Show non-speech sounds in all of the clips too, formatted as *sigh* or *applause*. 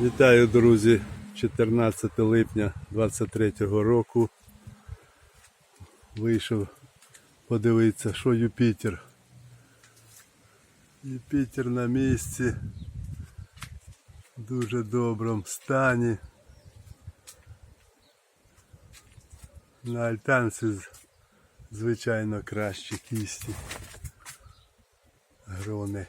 Вітаю, друзі! 14 липня 23 року. Вийшов подивитися, що Юпітер. Юпітер на місці. В дуже доброму стані. На альтанці звичайно кращі кісті. Грони.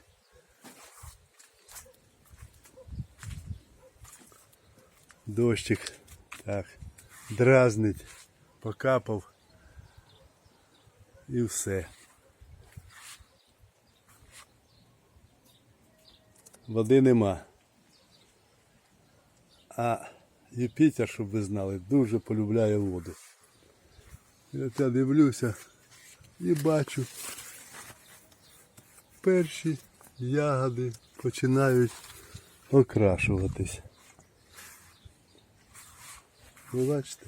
Дощик так дразнить, покапав і все. Води нема. А Юпітер, щоб ви знали, дуже полюбляє воду. От я дивлюся і бачу перші ягоди починають окрашуватись. Ви бачите?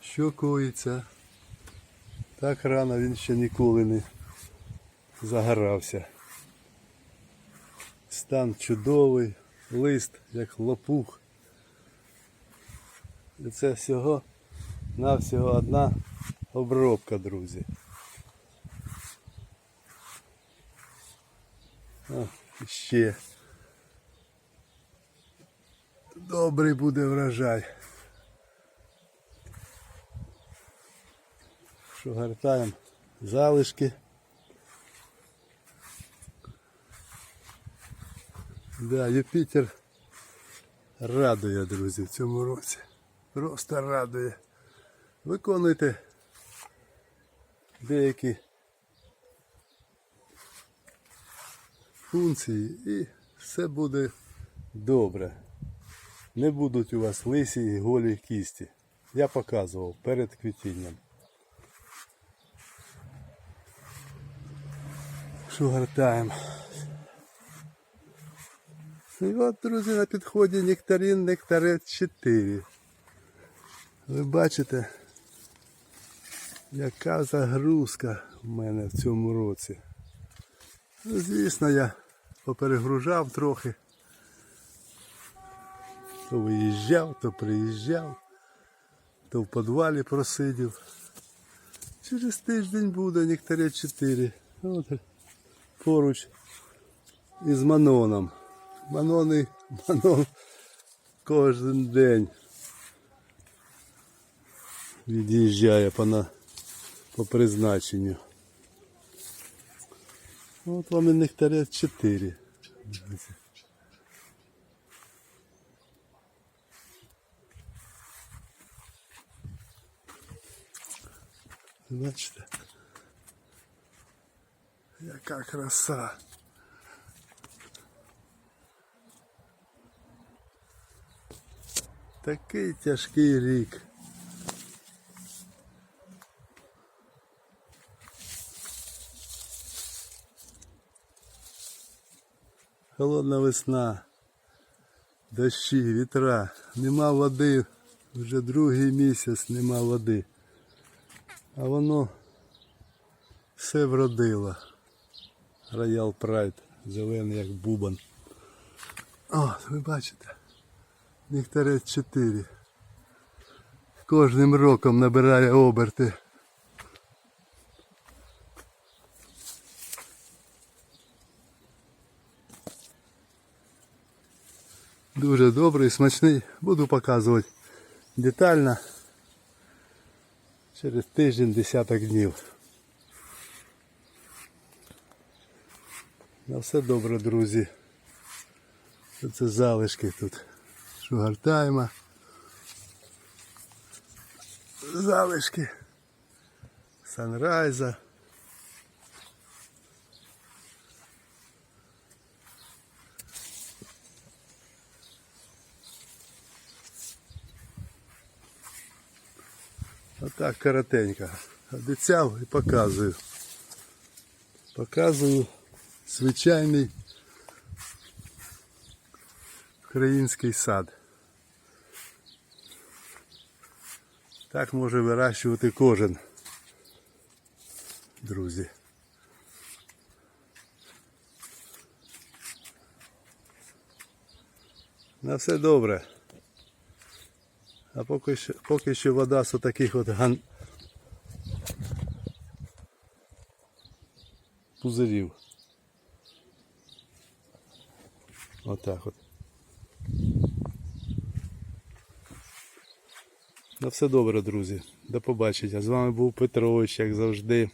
Що коїться? Так рано він ще ніколи не загорався. Стан чудовий, лист як лопух. І це всього навсього одна обробка, друзі. О, ще. Добрий буде врожай. Що гортаємо залишки. Да, Юпітер радує, друзі, в цьому році. Просто радує. Виконуйте деякі функції і все буде добре. Не будуть у вас лисі і голі кісті. Я показував перед квітінням. Що гортаємо. І от, друзі, на підході нектарин нектарет 4. Ви бачите, яка загрузка в мене в цьому році. Ну, звісно, я поперегружав трохи. То виїжджав, то приїжджав, то в підвалі просидів. Через тиждень буде нектарет 4. От поруч із Маноном. Манони, *laughs* Манон кожен день від'їжджає по, на, по призначенню. От вам і нектарет 4. Бачите? Яка краса. Такий тяжкий рік. Холодна весна, дощі, вітра, нема води, вже другий місяць нема води. А воно все вродило. Роял Прайд, зелений як бубон. О, ви бачите, нектарет 4. Кожним роком набирає оберти. Дуже добрий, смачний. Буду показувати детально через тиждень десяток днів. На все добре, друзі. Це залишки тут. Шугартайма. Залишки. Санрайза. Отак коротенько. Обіцяв і показую. Показую звичайний український сад. Так може вирощувати кожен, друзі. На все добре. А поки що, поки що вода з таких от ган... пузирів. Отак от. На все добре, друзі. До побачення. З вами був Петрович, як завжди.